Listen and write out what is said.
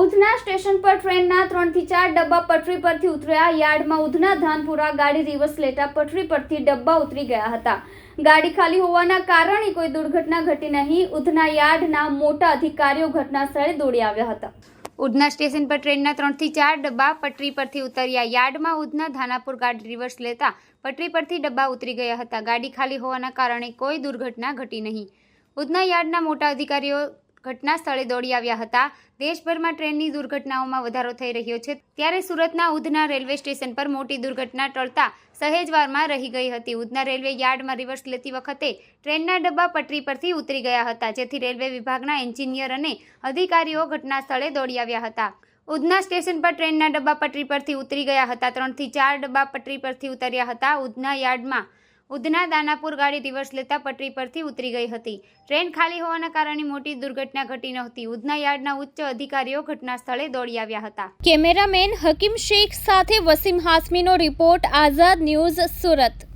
Udhna station પર ટ્રેનના ત્રણથી ચાર ડબ્બા પટરી પરથી ઉતર્યા. યાર્ડમાં ઉધના ધાનપુરા ગાડી રિવર્સ લેતા પટરી પરથી ડબ્બા ઉતરી ગયા હતા. ગાડી ખાલી હોવાના કારણે કોઈ દુર્ઘટના ઘટી નહીં. ઉધના યાર્ડના મોટા અધિકારીઓ ઘટના સ્થળે દોડી આવ્યા હતા. ઉધના સ્ટેશન પર ટ્રેનના ત્રણથી ચાર ડબ્બા પટરી પરથી ઉતર્યા. યાર્ડમાં ઉધના ધાનાપુર ગાડી રિવર્સ લેતા પટરી પરથી ડબ્બા ઉતરી ગયા હતા. ગાડી ખાલી હોવાના કારણે કોઈ દુર્ઘટના ઘટી નહીં. ઉધના યાર્ડના મોટા અધિકારીઓ ઘટના સ્થળે દોડી આવ્યા હતા. દેશભરમાં ટ્રેનની દુર્ઘટનાઓમાં વધારો થઈ રહ્યો છે. ત્યારે સુરતના ઉધના રેલવે સ્ટેશન પર મોટી દુર્ઘટના ટળતા સહેજવારમાં રહી ગઈ હતી. ઉધના રેલવે યાર્ડમાં રિવર્સ લેતી વખતે ટ્રેનના ડબ્બા પટરી પરથી ઉતરી ગયા હતા. જેથી રેલવે વિભાગના એન્જિનિયર અને અધિકારીઓ ઘટના સ્થળે દોડી આવ્યા હતા. ઉધના સ્ટેશન પર ટ્રેનના ડબ્બા પટરી પરથી ઉતરી ગયા હતા. ત્રણથી ચાર ડબ્બા પટરી પરથી ઉતર્યા હતા. ઉધના યાર્ડમાં ઉધના દાનાપુર ગાડી રિવર્સ લેતા પટરી પરથી ઉતરી ગઈ હતી. ટ્રેન ખાલી હોવાના કારણે મોટી દુર્ઘટના ઘટી નહોતી. ઉધના યાર્ડના ઉચ્ચ અધિકારીઓ ઘટના સ્થળે દોડી આવ્યા હતા. કેમેરામેન હકીમ શેખ સાથે વસીમ હાસમીનો રિપોર્ટ, આઝાદ ન્યૂઝ સુરત.